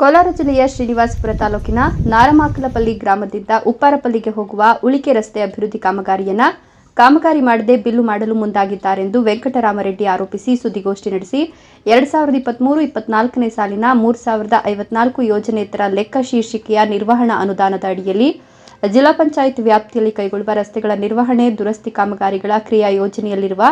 ಕೋಲಾರ ಜಿಲ್ಲೆಯ ಶ್ರೀನಿವಾಸಪುರ ತಾಲೂಕಿನ ನಾರಮಾಕಲಪಲ್ಲಿ ಗ್ರಾಮದಿಂದ ಉಪ್ಪಾರಪಲ್ಲಿಗೆ ಹೋಗುವ ಉಳಿಕೆ ರಸ್ತೆ ಅಭಿವೃದ್ಧಿ ಕಾಮಗಾರಿಯನ್ನ ಕಾಮಗಾರಿ ಮಾಡದೆ ಬಿಲ್ಲು ಮಾಡಲು ಮುಂದಾಗಿದ್ದಾರೆಂದು ವೆಂಕಟರಾಮರೆಡ್ಡಿ ಆರೋಪಿಸಿ ಸುದ್ದಿಗೋಷ್ಠಿ ನಡೆಸಿ ಎರಡ್ ಸಾವಿರದ ಇಪ್ಪತ್ಮೂರು, ಇಪ್ಪತ್ನಾಲ್ಕನೇ ಸಾಲಿನ ಮೂರು ಸಾವಿರದ ಐವತ್ನಾಲ್ಕು ಯೋಜನೆತರ ಲೆಕ್ಕ ಶೀರ್ಷಿಕೆಯ ನಿರ್ವಹಣಾ ಅನುದಾನದ ಅಡಿಯಲ್ಲಿ ಜಿಲ್ಲಾ ಪಂಚಾಯತ್ ವ್ಯಾಪ್ತಿಯಲ್ಲಿ ಕೈಗೊಳ್ಳುವ ರಸ್ತೆಗಳ ನಿರ್ವಹಣೆ, ದುರಸ್ತಿ ಕಾಮಗಾರಿಗಳ ಕ್ರಿಯಾ ಯೋಜನೆಯಲ್ಲಿರುವ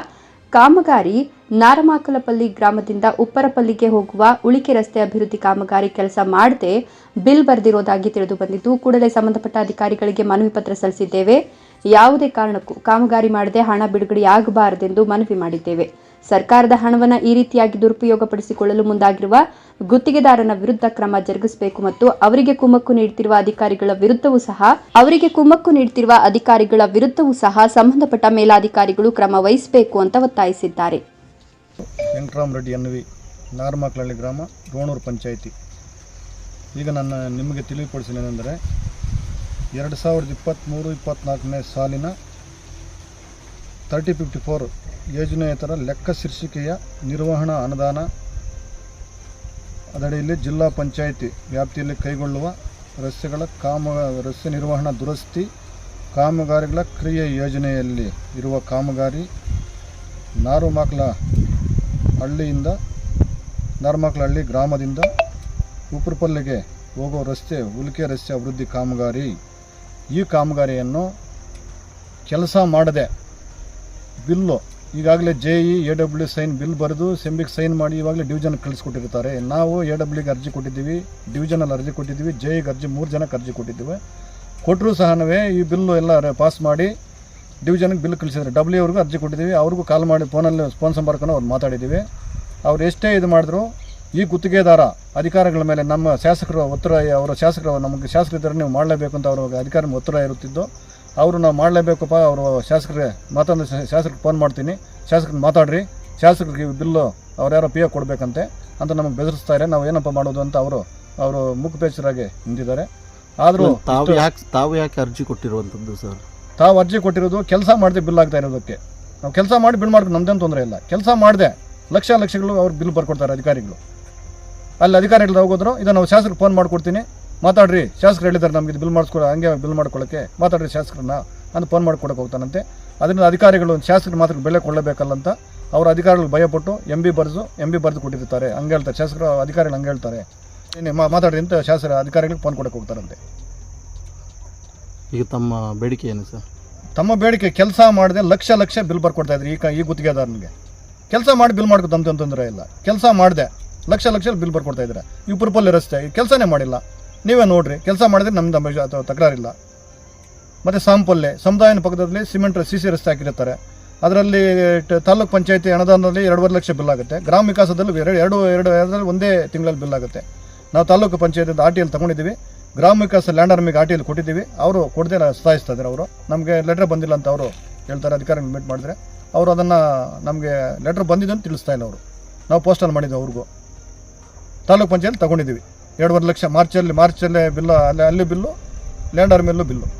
ಕಾಮಗಾರಿ ನಾರಮಾಕಲಪಲ್ಲಿ ಗ್ರಾಮದಿಂದ ಉಪ್ಪರಪಲ್ಲಿಗೆ ಹೋಗುವ ಉಳಿಕೆ ರಸ್ತೆ ಅಭಿವೃದ್ಧಿ ಕಾಮಗಾರಿ ಕೆಲಸ ಮಾಡದೆ ಬಿಲ್ ಬರೆದಿರೋದಾಗಿ ತಿಳಿದು ಬಂದಿದ್ದು, ಕೂಡಲೇ ಸಂಬಂಧಪಟ್ಟ ಅಧಿಕಾರಿಗಳಿಗೆ ಮನವಿ ಪತ್ರ ಸಲ್ಲಿಸಿದ್ದೇವೆ. ಯಾವುದೇ ಕಾರಣಕ್ಕೂ ಕಾಮಗಾರಿ ಮಾಡದೆ ಹಣ ಬಿಡುಗಡೆಯಾಗಬಾರದೆಂದು ಮನವಿ ಮಾಡಿದ್ದೇವೆ. ಸರ್ಕಾರದ ಹಣವನ್ನು ಈ ರೀತಿಯಾಗಿ ದುರುಪಯೋಗಪಡಿಸಿಕೊಳ್ಳಲು ಮುಂದಾಗಿರುವ ಗುತ್ತಿಗೆದಾರನ ವಿರುದ್ಧ ಕ್ರಮ ಜರುಗಿಸಬೇಕು ಮತ್ತು ಅವರಿಗೆ ಕುಮ್ಮಕ್ಕು ನೀಡುತ್ತಿರುವ ಅಧಿಕಾರಿಗಳ ವಿರುದ್ಧವೂ ಸಹ, ಅವರಿಗೆ ಕುಮ್ಮಕ್ಕು ನೀಡುತ್ತಿರುವ ಅಧಿಕಾರಿಗಳ ವಿರುದ್ಧವೂ ಸಹ ಸಂಬಂಧಪಟ್ಟ ಮೇಲಾಧಿಕಾರಿಗಳು ಕ್ರಮ ವಹಿಸಬೇಕು ಅಂತ ಒತ್ತಾಯಿಸಿದ್ದಾರೆ. ರೆಡ್ಡಿ ಎನ್ವಿ ನಾರ್ಮಕ್ಲಹಳ್ಳಿ ಗ್ರಾಮ ರೋಣೂರು ಪಂಚಾಯಿತಿ. ಈಗ ನನ್ನ ನಿಮಗೆ ತಿಳಿಪಡಿಸಿದ್ದೇನೆಂದರೆ ಎರಡು ಸಾವಿರದ ಇಪ್ಪತ್ತ್ಮೂರು, ಇಪ್ಪತ್ತ್ನಾಲ್ಕನೇ ಸಾಲಿನ ತರ್ಟಿ ಫಿಫ್ಟಿ ಫೋರ್ ಯೋಜನೆಯೇತರ ಲೆಕ್ಕ ಶೀರ್ಷಿಕೆಯ ನಿರ್ವಹಣಾ ಅನುದಾನ ಅದಡಿಯಲ್ಲಿ ಜಿಲ್ಲಾ ಪಂಚಾಯಿತಿ ವ್ಯಾಪ್ತಿಯಲ್ಲಿ ಕೈಗೊಳ್ಳುವ ರಸ್ತೆಗಳ ಕಾಮ, ರಸ್ತೆ ನಿರ್ವಹಣಾ ದುರಸ್ತಿ, ಕಾಮಗಾರಿಗಳ ಕ್ರಿಯೆ ಯೋಜನೆಯಲ್ಲಿ ಇರುವ ಕಾಮಗಾರಿ ನಾರುಮಾಕ್ಲ ಹಳ್ಳಿಯಿಂದ ನಾರ್ಮಕ್ಲಹಳ್ಳಿ ಗ್ರಾಮದಿಂದ ಉಪ್ರಪಲ್ಲಿಗೆ ಹೋಗೋ ರಸ್ತೆ, ಉಲ್ಕೆ ರಸ್ತೆ ಅಭಿವೃದ್ಧಿ ಕಾಮಗಾರಿ. ಈ ಕಾಮಗಾರಿಯನ್ನು ಕೆಲಸ ಮಾಡದೆ ಬಿಲ್ಲು. ಈಗಾಗಲೇ J E A W sign bill ಬರೆದು ಸೆಂಬಿಗೆ ಸೈನ್ ಮಾಡಿ ಇವಾಗಲೇ ಡಿವಿಜನ್ ಕಳಿಸ್ಕೊಟ್ಟಿರ್ತಾರೆ. ನಾವು ಎ ಡಬ್ಲ್ಯೂಗೆ ಅರ್ಜಿ ಕೊಟ್ಟಿದ್ದೀವಿ ಡಿವಿಜನಲ್ಲಿ ಅರ್ಜಿ ಕೊಟ್ಟಿದ್ದೀವಿ ಜೆ ಇಗೆ ಅರ್ಜಿ, ಮೂರು ಜನಕ್ಕೆ ಅರ್ಜಿ ಕೊಟ್ಟಿದ್ದೀವಿ. ಕೊಟ್ಟರು ಸಹನವೇ ಈ ಬಿಲ್ಲು ಎಲ್ಲ ಪಾಸ್ ಮಾಡಿ ಡಿವಿಜನ್ಗೆ ಬಿಲ್ ಕಳಿಸಿದ್ದಾರೆ. ಡಬ್ಲ್ಯೂ ಅವ್ರಿಗೂ ಅರ್ಜಿ ಕೊಟ್ಟಿದ್ದೀವಿ, ಅವ್ರಿಗೂ ಕಾಲ್ ಮಾಡಿ ಫೋನಲ್ಲಿ ಫೋನ್ ಸಂಪರ್ಕನ ಅವ್ರು ಮಾತಾಡಿದ್ದೀವಿ. ಅವ್ರು ಎಷ್ಟೇ ಇದು ಮಾಡಿದ್ರು ಈ ಗುತ್ತಿಗೆದಾರ ಅಧಿಕಾರಿಗಳ ಮೇಲೆ ನಮ್ಮ ಶಾಸಕರು ಒತ್ತಡ ಅವರ ಶಾಸಕರು ನಮಗೆ ಶಾಸಕರಿದ್ದರೆ, ನೀವು ಮಾಡಲೇಬೇಕು ಅಂತ ಅವ್ರ ಅಧಿಕಾರಿ ಒತ್ತಡ ಇರುತ್ತಿದ್ದು ಅವರು ನಾವು ಮಾಡಲೇಬೇಕಪ್ಪ ಅವರು ಶಾಸಕರಿಗೆ ಮಾತಾಡ ಶಾಸಕರಿಗೆ ಫೋನ್ ಮಾಡ್ತೀನಿ. ಶಾಸಕರಿಗೆ ಮಾತಾಡ್ರಿ. ಶಾಸಕರಿಗೆ ಬಿಲ್ಲು ಅವ್ರು ಯಾರೋ ಪಿ ಎ ಕೊಡಬೇಕಂತೆ ಅಂತ ನಮಗೆ ಬೆದರಿಸ್ತಾರೆ ನಾವು ಏನಪ್ಪ ಮಾಡೋದು ಅಂತ ಅವರು ಅವರು ಮುಖಪೇಚರಾಗಿ ನಿಂತಿದ್ದಾರೆ. ಆದರೂ ತಾವು ಯಾಕೆ ತಾವು ಯಾಕೆ ಅರ್ಜಿ ಕೊಟ್ಟಿರುವಂಥದ್ದು ಸರ್? ತಾವು ಅರ್ಜಿ ಕೊಟ್ಟಿರೋದು ಕೆಲಸ ಮಾಡದೆ ಬಿಲ್ ಆಗ್ತಾ ಇರೋದಕ್ಕೆ. ನಾವು ಕೆಲಸ ಮಾಡಿ ಬಿಲ್ ಮಾಡ್ಕೊಂಡು ನಮ್ದೇನು ತೊಂದರೆ ಇಲ್ಲ. ಕೆಲಸ ಮಾಡಿದೆ ಲಕ್ಷ ಲಕ್ಷಗಳು ಅವ್ರು ಬಿಲ್ ಬರ್ಕೊಡ್ತಾರೆ ಅಧಿಕಾರಿಗಳು. ಅಲ್ಲಿ ಅಧಿಕಾರಿಗಳು ಹೋಗೋದ್ರು ಇದನ್ನು ನಾವು ಶಾಸಕರಿಗೆ ಫೋನ್ ಮಾಡ್ಕೊಡ್ತೀನಿ. ಮಾತಾಡ್ರಿ ಶಾಸಕರು ಹೇಳಿದ್ದಾರೆ ನಮ್ಗೆ ಇದು ಬಿಲ್ ಮಾಡಿಸ್ಕೊಳ ಹಂಗೆ ಬಿಲ್ ಮಾಡ್ಕೊಳ್ಳೋಕ್ಕೆ ಮಾತಾಡ್ರಿ ಶಾಸಕರನ್ನ ಅಂತ ಫೋನ್ ಮಾಡ್ಕೊಡಕ್ಕೆ ಹೋಗ್ತಾನಂತೆ. ಅದರಿಂದ ಅಧಿಕಾರಿಗಳು ಶಾಸಕರು ಮಾತ್ರ ಬೆಲೆ ಕೊಡಲೇಬೇಕಲ್ಲ ಅಂತ ಅವರ ಅಧಿಕಾರಿಗಳು ಭಯಪಟ್ಟು ಎಂ ಬಿ ಬರೆದು ಎಂ ಬಿ ಬರೆದು ಕೊಟ್ಟಿರ್ತಾರೆ. ಹಂಗೆ ಹೇಳ್ತಾರೆ ಶಾಸಕರು ಅಧಿಕಾರಿಗಳು ಹಂಗೆ ಹೇಳ್ತಾರೆ. ಮಾತಾಡ್ರಿ ಅಂತ ಶಾಸಕರ ಅಧಿಕಾರಿಗಳಿಗೆ ಫೋನ್ ಕೊಡಕ್ಕೆ ಹೋಗ್ತಾರಂತೆ ಈಗ ತಮ್ಮ ಬೇಡಿಕೆ ಏನು ಸರ್? ತಮ್ಮ ಬೇಡಿಕೆ ಕೆಲಸ ಮಾಡದೆ ಲಕ್ಷ ಲಕ್ಷ ಬಿಲ್ ಬರ್ಕೊಡ್ತಾ ಇದ್ರಿ. ಈ ಕ- ಈ ಗುತ್ತಿಗೆದಾರನಿಗೆ. ಕೆಲಸ ಮಾಡಿ ಬಿಲ್ ಮಾಡ್ಕೊ ತೊಂದರೆ ಇಲ್ಲ. ಕೆಲಸ ಮಾಡಿದೆ ಲಕ್ಷ ಲಕ್ಷ ಬಿಲ್ ಬರ್ಕೊಡ್ತಾ ಇದ್ದಾರೆ. ಈ ಪುರ್ಪಲ್ಲಿ ರಸ್ತೆ ಕೆಲಸನೇ ಮಾಡಿಲ್ಲ. ನೀವೇ ನೋಡ್ರಿ. ಕೆಲಸ ಮಾಡಿದ್ರೆ ಅಂಬ- ಅಥವಾ ತಕರಾರಿಲ್ಲ. ಮತ್ತು ಸಾಂಪಲ್ಲೆ, ಸಮುದಾಯನ ಪಕ್ಕದಲ್ಲಿ ಸಿಮೆಂಟ್ ಸಿ ಸಿ ರಸ್ತೆ ಹಾಕಿರ್ತಾರೆ. ಅದರಲ್ಲಿ ತಾಲೂಕ್ ಪಂಚಾಯತಿ ಅನುದಾನದಲ್ಲಿ ಎರಡೂವರೆ ಲಕ್ಷ ಬಿಲ್ ಆಗುತ್ತೆ. ಗ್ರಾಮ ವಿಕಾಸದಲ್ಲಿ ಎರಡು ಎರಡು ಎರಡು, ಎರಡರಲ್ಲಿ ಒಂದೇ ತಿಂಗಳಲ್ಲಿ ಬಿಲ್ ಆಗುತ್ತೆ. ನಾವು ತಾಲೂಕು ಪಂಚಾಯತಿಯಿಂದ ಆರ್ ಟಿ ಎಲ್ ತೊಗೊಂಡಿದ್ದೀವಿ. ಗ್ರಾಮ ವಿಕಾಸ ಲ್ಯಾಂಡ್ ಆರ್ಮಿಗೆ ಆರ್ ಟಿ ಎಲ್ ಕೊಟ್ಟಿದ್ದೀವಿ. ಅವರು ಕೊಡದೆ ಸತಾಯಿಸ್ತಾ ಇದ್ದಾರೆ ಅವರು. ನಮಗೆ ಲೆಟ್ರ್ ಬಂದಿಲ್ಲ ಅಂತ ಅವರು ಹೇಳ್ತಾರೆ ಅಧಿಕಾರಿ ಮೀಟ್ ಮಾಡಿದ್ರೆ. ಅವರು ಅದನ್ನು ನಮಗೆ ಲೆಟ್ರ್ ಬಂದಿದೆ ಅಂತ ತಿಳಿಸ್ತಾ ಇಲ್ಲ ಅವರು. ನಾವು ಪೋಸ್ಟಲ್ಲಿ ಮಾಡಿದ್ದೆವು ಅವ್ರಿಗೂ. ತಾಲೂಕ್ ಪಂಚಾಯತ್ ತಗೊಂಡಿದ್ದೀವಿ. ಎರಡೂವರೆ ಲಕ್ಷ ಮಾರ್ಚಲ್ಲಿ ಮಾರ್ಚಲ್ಲೇ ಬಿಲ್ಲು ಅಲ್ಲಿ ಅಲ್ಲಿ ಬಿಲ್ಲು ಲ್ಯಾಂಡ್ ಆರ್ಮಿಯಲ್ಲೂ ಬಿಲ್ಲು.